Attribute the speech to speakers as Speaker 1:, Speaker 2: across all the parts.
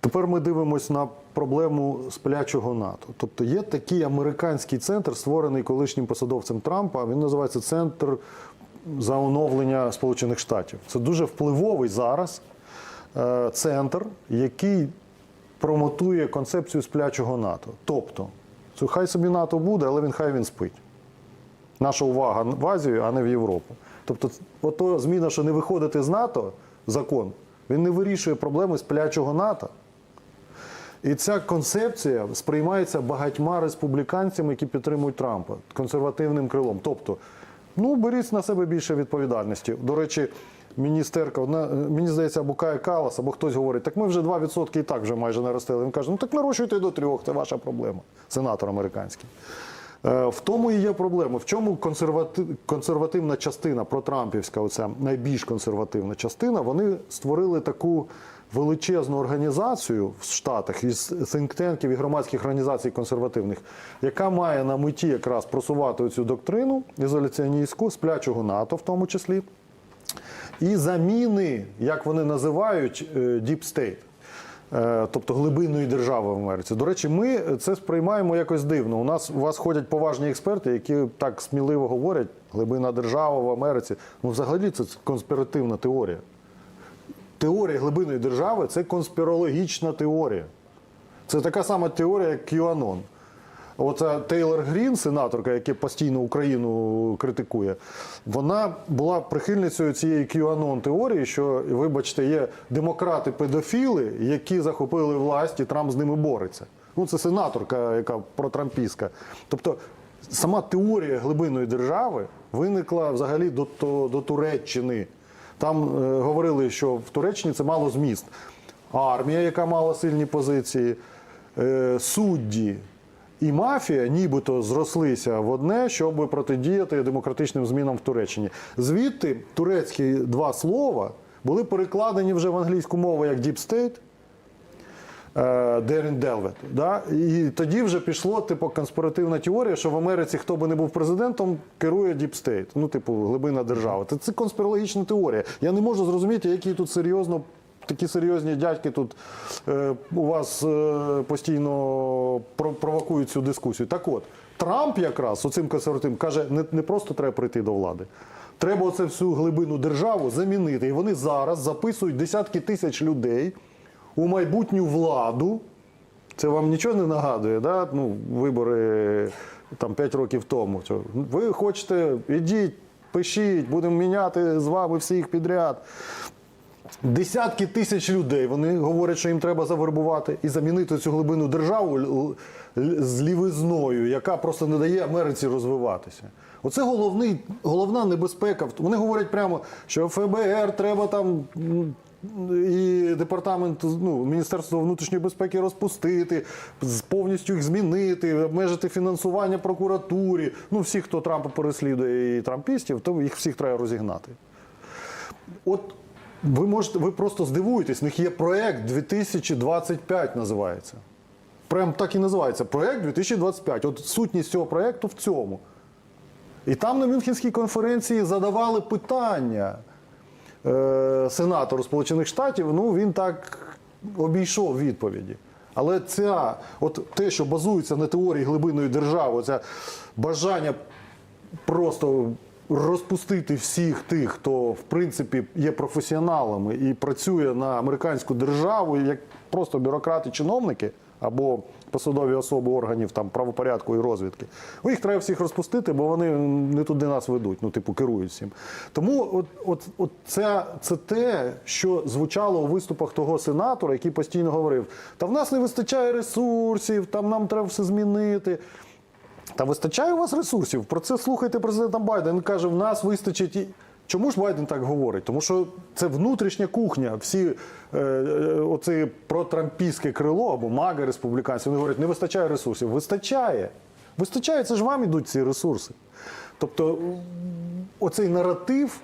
Speaker 1: Тепер ми дивимося на проблему сплячого НАТО. Тобто є такий американський центр, створений колишнім посадовцем Трампа. Він називається Центр за оновлення Сполучених Штатів. Це дуже впливовий зараз е, центр, який промотує концепцію сплячого НАТО. Тобто, хай собі НАТО буде, але він хай він спить. Наша увага в Азію, а не в Європу. Тобто, ото зміна, що не виходити з НАТО, закон, він не вирішує проблеми сплячого НАТО. І ця концепція сприймається багатьма республіканцями, які підтримують Трампа, консервативним крилом. Тобто, ну беріть на себе більше відповідальності. До речі, міністерка, одна, мені здається, або Кая Калас, або хтось говорить, так ми вже 2% і так вже майже наростили. Він каже, ну так нарощуйте до трьох, це ваша проблема, сенатор американський. Е, В тому і є проблема. В чому консервати... консервативна частина протрампівська, оця найбільш консервативна частина, вони створили таку величезну організацію в Штатах із синктенків і громадських організацій консервативних, яка має на меті якраз просувати цю доктрину ізоляціоністську, сплячого НАТО в тому числі, і заміни, як вони називають, е, Deep State. Е, Тобто глибинної держави в Америці. До речі, ми це сприймаємо якось дивно. У нас у вас ходять поважні експерти, які так сміливо говорять, глибина держава в Америці. Ну, взагалі, це конспіративна теорія. Теорія глибинної держави це конспірологічна теорія. Це така сама теорія, як QAnon. Оця Тейлор Грін, сенаторка, яка постійно Україну критикує, вона була прихильницею цієї QAnon теорії, що, вибачте, є демократи-педофіли, які захопили власть, і Трамп з ними бореться. Ну, це сенаторка, яка протрампістська. Тобто сама теорія глибинної держави виникла взагалі до, до Туреччини. Там е, говорили, що в Туреччині це мало зміст. Армія, яка мала сильні позиції, е, судді і мафія нібито зрослися в одне, щоб протидіяти демократичним змінам в Туреччині. Звідти турецькі два слова були перекладені вже в англійську мову як Deep State. Дерін Делвет. Да? І тоді вже пішло типу конспіративна теорія, що в Америці хто би не був президентом, керує State. Ну, типу, глибина держави. Це, це конспірологічна теорія. Я не можу зрозуміти, які тут серйозно. Такі серйозні дядьки тут е, у вас е, постійно провокують цю дискусію. Так от, Трамп якраз оцим консервативним каже, не, не просто треба прийти до влади. Треба оце всю глибину державу замінити. І вони зараз записують десятки тисяч людей у майбутню владу. Це вам нічого не нагадує, да? ну, вибори там 5 років тому. Ви хочете, ідіть, пишіть, будемо міняти з вами всіх підряд. Десятки тисяч людей вони говорять, що їм треба завербувати і замінити цю глибину державу з лівизною, яка просто не дає Америці розвиватися. Оце головний, головна небезпека. Вони говорять прямо, що ФБР треба там і департамент ну, Міністерство внутрішньої безпеки розпустити, повністю їх змінити, обмежити фінансування прокуратурі. Ну, всіх, хто Трампа переслідує і трампістів, то їх всіх треба розігнати. От ви можете, ви просто здивуєтесь, в них є проект 2025 називається. Прям так і називається. Проект 2025. От сутність цього проекту в цьому. І там на Мюнхенській конференції задавали питання сенатору Сполучених Штатів. Ну він так обійшов відповіді. Але ця, от те, що базується на теорії глибинної держави, це бажання просто розпустити всіх тих, хто в принципі є професіоналами і працює на американську державу, як просто бюрократи-чиновники або посадові особи органів там правопорядку і розвідки. Ну, їх треба всіх розпустити, бо вони не туди нас ведуть, ну типу керують всім. Тому от, от, от це, це те, що звучало у виступах того сенатора, який постійно говорив: та в нас не вистачає ресурсів, там нам треба все змінити. Та вистачає у вас ресурсів? Про це слухайте президента Байдена. Він каже, в нас вистачить. Чому ж Байден так говорить? Тому що це внутрішня кухня. Всі е, е, оце протрампійське крило або маги республіканці, вони говорять, не вистачає ресурсів. Вистачає. Вистачає, це ж вам ідуть ці ресурси. Тобто, оцей наратив,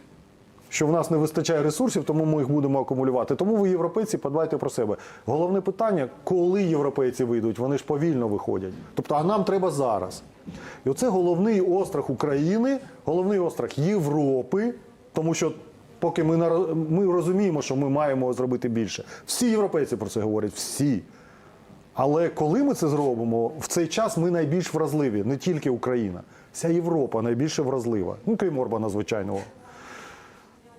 Speaker 1: що в нас не вистачає ресурсів, тому ми їх будемо акумулювати. Тому ви, європейці, подбайте про себе. Головне питання, коли європейці вийдуть, вони ж повільно виходять. Тобто, а нам треба зараз. І оце головний острах України, головний острах Європи, тому що Поки ми, ми розуміємо, що ми маємо зробити більше. Всі європейці про це говорять, всі. Але коли ми це зробимо, в цей час ми найбільш вразливі, не тільки Україна. Вся Європа найбільше вразлива. Ну, крім Орбана, звичайного.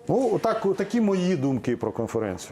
Speaker 1: Ну, так, такі мої думки про конференцію.